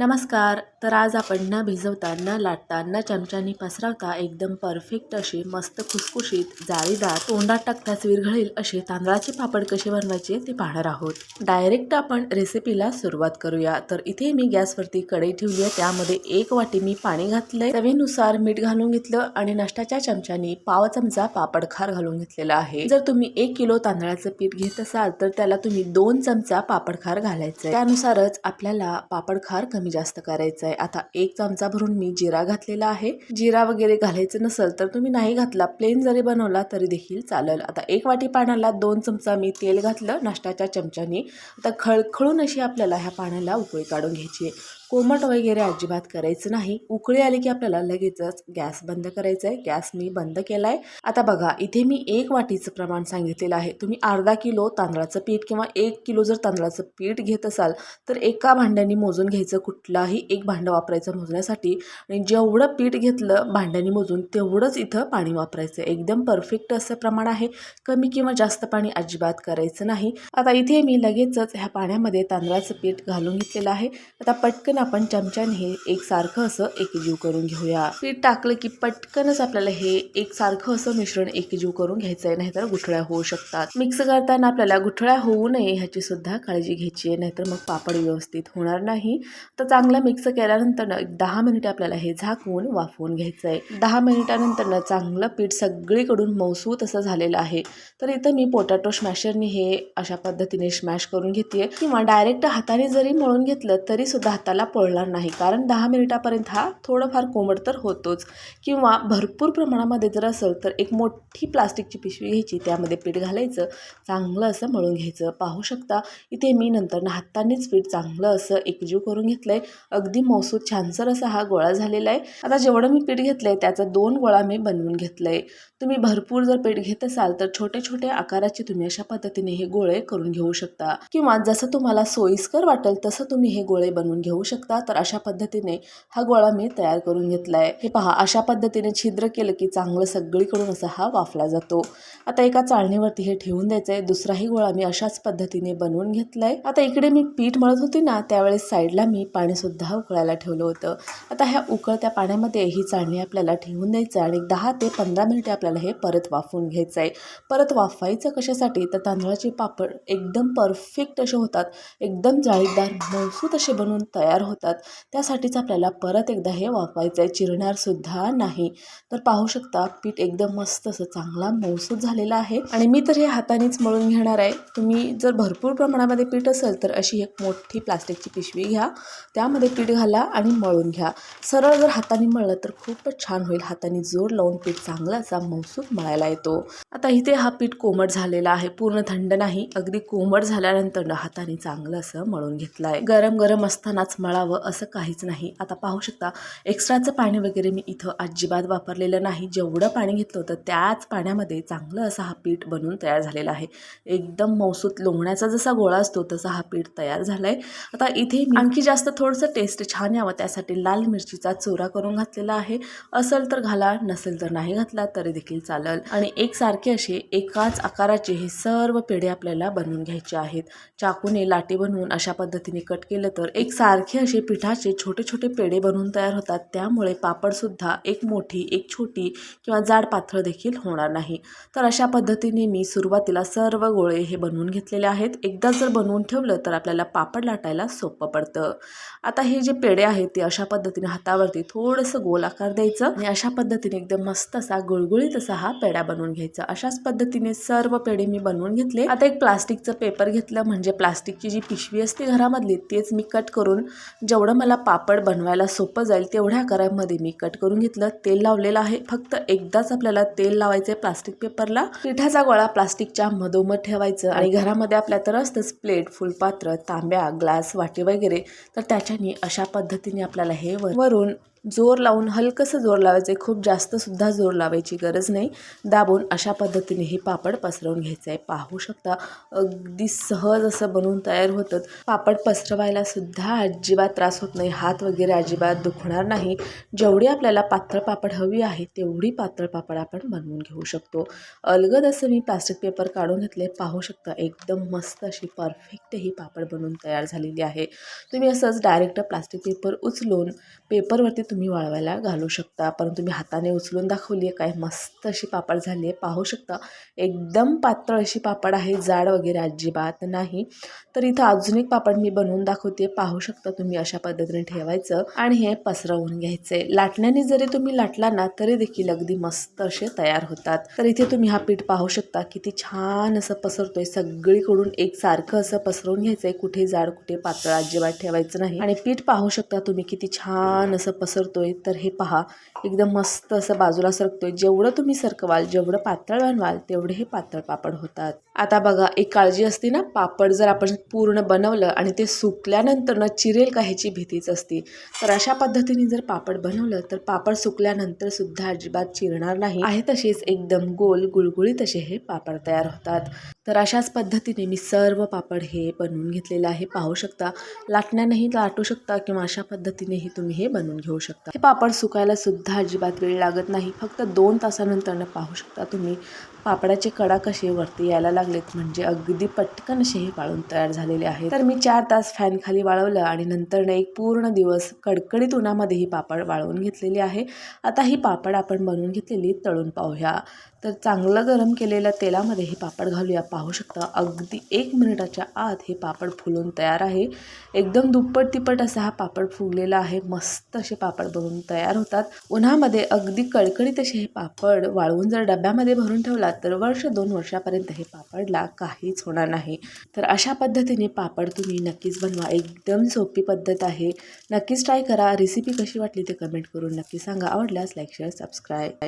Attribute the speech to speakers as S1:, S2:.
S1: नमस्कार. तर आज आपण न भिजवता न लाटता न चमच्यानी पसरवता एकदम परफेक्ट अशी मस्त खुसखुशीत जाळीदार तोंडात टाकताच विरघळेल असे तांदळाचे पापड कसे बनवायचे ते पाहणार आहोत. डायरेक्ट आपण रेसिपीला सुरुवात करूया. तर इथे मी गॅसवरती कढई ठेवली आहे. त्यामध्ये एक वाटी मी पाणी घातलंय. चवीनुसार मीठ घालून घेतलं आणि नाश्त्याच्या चमच्यानी पाव चमचा पापड खार घालून घेतलेला आहे. जर तुम्ही एक किलो तांदळाचं पीठ घेत असाल तर त्याला तुम्ही दोन चमचा पापड खार घालायचं त्यानुसारच आपल्याला पापड खार कमी जास्त करायचं आहे. आता एक चमचा भरून मी जिरा घातलेला आहे. जिरा वगैरे घालायचं नसेल तर तुम्ही नाही घातला. प्लेन जरी बनवला तरी देखील चालेल. आता एक वाटी पाण्याला दोन चमचा मी तेल घातलं नाश्त्याच्या चमच्यानी. आता खळखळून अशी आपल्याला ह्या पाण्याला उकळी काढून घ्यायची आहे. कोमट वगैरे अजिबात करायचं नाही. उकळी आली की आपल्याला लगेचच गॅस बंद करायचा आहे गॅस मी बंद केला आहे आता बघा इथे मी एक वाटीचं प्रमाण सांगितलेलं आहे. तुम्ही अर्धा किलो तांदळाचं पीठ किंवा एक किलो जर तांदळाचं पीठ घेत असाल तर एका भांड्याने मोजून घ्यायचं कुठलाही एक भांडं वापरायचं मोजण्यासाठी. आणि जेवढं पीठ घेतलं भांड्याने मोजून तेवढंच इथं पाणी वापरायचं. एकदम परफेक्ट असं प्रमाण आहे. कमी किंवा जास्त पाणी अजिबात करायचं नाही. आता इथे मी लगेचच ह्या पाण्यामध्ये तांदळाचं पीठ घालून घेतलेलं आहे. आता पटकन आपण चमच्याने हे एकसारखं असं एकजीव करून घेऊया. पीठ टाकलं की पटकनच आपल्याला हे एकसारखं असं मिश्रण एकजीव करून घ्यायचं आहे नाहीतर गुठळ्या होऊ शकतात. मिक्स करताना आपल्याला गुठळ्या होऊ नये ह्याची सुद्धा काळजी घ्यायची आहे नाहीतर मग पापड व्यवस्थित होणार नाही. तर चांगला मिक्स केल्यानंतर दहा मिनिटे आपल्याला हे झाकून वाफवून घ्यायचं आहे. दहा मिनिटानंतर चांगलं पीठ सगळीकडून मौसूत असं झालेलं आहे. तर इथं मी पोटॅटो स्मॅशरनी हे अशा पद्धतीने स्मॅश करून घेते किंवा डायरेक्ट हाताने जरी मळून घेतलं तरी सुद्धा हाताला पळणार नाही. कारण दहा मिनिटापर्यंत हा थोडंफार कोमट तर होतोच. किंवा भरपूर प्रमाणामध्ये जर असेल तर एक मोठी प्लास्टिकची पिशवी घ्यायची त्यामध्ये पीठ घालायचं चांगलं असं मळून घ्यायचं. पाहू शकता इथे मी नंतर हातानेच पीठ चांगलं असं एकजीव करून घेतलं आहे अगदी मौसूद छानसर असा हा गोळा झालेला आहे. आता जेवढं मी पीठ घेतलं आहे त्याचा दोन गोळा मी बनवून घेतलं आहे तुम्ही भरपूर जर पीठ घेत असाल तर छोट्या छोट्या आकाराचे तुम्ही अशा पद्धतीने हे गोळे करून घेऊ शकता. किंवा जसं तुम्हाला सोयीस्कर वाटेल तसं तुम्ही हे गोळे बनवून घेऊ शकता. तर अशा पद्धतीने हा गोळा मी तयार करून घेतला आहे हे पहा अशा पद्धतीने छिद्र केलं की चांगलं सगळीकडून असा हा वाफला जातो. आता एका चाळणीवरती हे ठेवून द्यायचं आहे दुसराही गोळा मी अशाच पद्धतीने बनवून घेतला आहे आता इकडे मी पीठ मळत होती ना त्यावेळेस साईडला मी पाणीसुद्धा उकळायला ठेवलं होतं. आता ह्या उकळत्या पाण्यामध्ये ही चाळणी आपल्याला ठेवून द्यायचं आणि दहा ते पंधरा मिनिटे आपल्याला हे परत वाफवून घ्यायचं आहे परत वाफवायचं कशासाठी? तर तांदळाचे पापड एकदम परफेक्ट असे होतात. एकदम जाळीदार मौसूत असे बनवून तयार होतात. त्यासाठीच आपल्याला परत एकदा हे वाफवायचं आहे चिरणारसुद्धा नाही. तर पाहू शकता पीठ एकदम मस्त असं चांगला मौसूत झालेला आहे. आणि मी तर हे हातानेच मळून घेणार आहे. तुम्ही जर भरपूर प्रमाणामध्ये पीठ असेल तर अशी एक मोठी प्लास्टिकची पिशवी घ्या. त्यामध्ये पीठ घाला आणि मळून घ्या. सरळ जर हाताने मळलं तर खूपच छान होईल. हाताने जोर लावून पीठ चांगला असा मौसूत मळायला येतो. आता इथे हा पीठ कोमट झालेला आहे. पूर्ण थंड नाही. अगदी कोमट झाल्यानंतर हाताने चांगलं असं मळून घेतलं आहे गरम गरम असतानाच मळ. मळावं असं काहीच नाही. आता पाहू शकता एक्स्ट्राचं पाणी वगैरे मी इथं अजिबात वापरलेलं नाही. जेवढं पाणी घेतलं होतं त्याच पाण्यामध्ये चांगलं असा हा पीठ बनवून तयार झालेला आहे. एकदम मौसूत लोंगण्याचा जसा गोळा असतो तसा हा पीठ तयार झाला आहे आता इथे आणखी जास्त थोडंसं टेस्ट छान यावं त्यासाठी लाल मिरचीचा चुरा करून घातलेला आहे. असेल तर घाला नसेल तर नाही घातला तरी देखील चालेल. आणि एकसारखे असे एकाच आकाराचे हे सर्व पेढे आपल्याला बनवून घ्यायचे आहेत. चाकूने लाटी बनवून अशा पद्धतीने कट केलं तर एकसारखे असे पिठाचे छोटे छोटे पेढे बनवून तयार होतात. त्यामुळे पापडसुद्धा एक मोठी एक छोटी किंवा जाड पातळ देखील होणार नाही. तर अशा पद्धतीने मी सुरुवातीला सर्व गोळे हे बनवून घेतलेले आहेत. एकदा जर बनवून ठेवलं तर आपल्याला पापड लाटायला सोपं पडतं. आता हे जे पेढे आहेत ते अशा पद्धतीने हातावरती थोडंसं गोल आकार द्यायचं आणि अशा पद्धतीने एकदम मस्त असा गुळगुळीत असा हा पेढा बनवून घ्यायचा. अशाच पद्धतीने सर्व पेढे मी बनवून घेतले. आता एक प्लास्टिकचं पेपर घेतलं. म्हणजे प्लास्टिकची जी पिशवी असते घरामधली तेच मी कट करून जेवढं मला पापड बनवायला सोपं जाईल तेवढ्या करामध्ये मी कट करून घेतलं. तेल लावलेलं आहे. फक्त एकदाच आपल्याला तेल लावायचं प्लास्टिक पेपरला पिठाचा गोळा प्लास्टिकच्या मधोमध ठेवायचं आणि घरामध्ये आपल्या तर असतंच प्लेट फुलपात्र तांब्या ग्लास वाटी वगैरे तर त्याच्याने अशा पद्धतीने आपल्याला हे वरून जोर लावून हलकंसं जोर लावायचं आहे खूप जास्तसुद्धा जोर लावायची गरज नाही. दाबून अशा पद्धतीने हे पापड पसरवून घ्यायचं आहे पाहू शकता अगदी सहज असं बनवून तयार होतं. पापड पसरवायला सुद्धा अजिबात त्रास होत नाही. हात वगैरे अजिबात दुखणार नाही. जेवढी आपल्याला पातळ पापड हवी आहे तेवढी पातळ पापड आपण बनवून घेऊ शकतो. अलगद असं मी प्लास्टिक पेपर काढून घेतले पाहू शकता एकदम मस्त अशी परफेक्ट ही पापड बनवून तयार झालेली आहे. तुम्ही असंच डायरेक्ट प्लास्टिक पेपर उचलून पेपरवरती तुम्ही वाळवायला घालू शकता. परंतु तुम्ही हाताने उचलून दाखवली आहे काय मस्त अशी पापड झाली आहे. पाहू शकता एकदम पातळ अशी पापड आहे जाड वगैरे अजिबात नाही. तर इथं अजून एक पापड मी बनवून दाखवते. पाहू शकता तुम्ही अशा पद्धतीने ठेवायचं. आणि हे पसरवून घ्यायचे लाटण्याने जरी तुम्ही लाटला ना तरी देखील अगदी मस्त असे तयार होतात. तर इथे तुम्ही हा पीठ पाहू शकता किती छान असं पसरतोय. सगळीकडून एक सारखं असं पसरवून घ्यायचंय. कुठे जाड कुठे पातळ अजिबात ठेवायचं नाही. आणि पीठ पाहू शकता तुम्ही किती छान असं पसर पसरतोय तर हे पहा. एकदम मस्त असं बाजूला सरकतो आहे जेवढं तुम्ही सरकवाल जेवढं पातळ बनवाल तेवढे हे पातळ पापड होतात. आता बघा एक काळजी असते ना पापड जर आपण पूर्ण बनवलं आणि ते सुकल्यानंतर ना चिरेल का ह्याची भीतीच असते. तर अशा पद्धतीने जर पापड बनवलं तर पापड सुकल्यानंतर सुद्धा अजिबात चिरणार नाही. आहे तसेच एकदम गोल गुळगुळीत असे हे पापड तयार होतात. तर अशाच पद्धतीने मी सर्व पापड हे बनवून घेतलेलं आहे. पाहू शकता लाटण्यानेही लाटू शकता किंवा अशा पद्धतीनेही तुम्ही हे बनवून घेऊ शकता. शकता. हे पापड सुकायला सुद्धा अजिबात वेळ लागत नाही. फक्त दोन तासानंतरनं पाहू शकता तुम्ही पापडाचे कडा कसे वरती यायला लागलेत म्हणजे अगदी पटकन असे हे वाळून तयार झालेले आहेत. तर मी चार तास फॅन खाली वाळवलं आणि नंतरनं एक पूर्ण दिवस कडकडीत उन्हामध्ये ही पापड वाळवून घेतलेली आहे. आता ही पापड आपण बनवून घेतलेली तळून पाहूया. तर चांगलं गरम केलेल्या तेलामध्ये हे पापड घालूया. पाहू शकता अगदी एक मिनिटाच्या आत हे पापड फुलून तयार आहे. एकदम दुप्पट तिप्पट असा हा पापड फुगलेला आहे. मस्त असे पापड बनवून तयार होतात. उन्हामध्ये अगदी कडकडीत असे हे पापड वाळवून जर डब्यामध्ये भरून ठेवला तर वर्ष दोन वर्षापर्यंत हे पापडला काहीच होणार नाही. तर अशा पद्धतीने पापड तुम्ही नक्कीच बनवा. एकदम सोपी पद्धत आहे. नक्कीच ट्राय करा. रेसिपी कशी वाटली ते कमेंट करून नक्की सांगा. आवडल्यास लाईक शेअर सबस्क्राईब.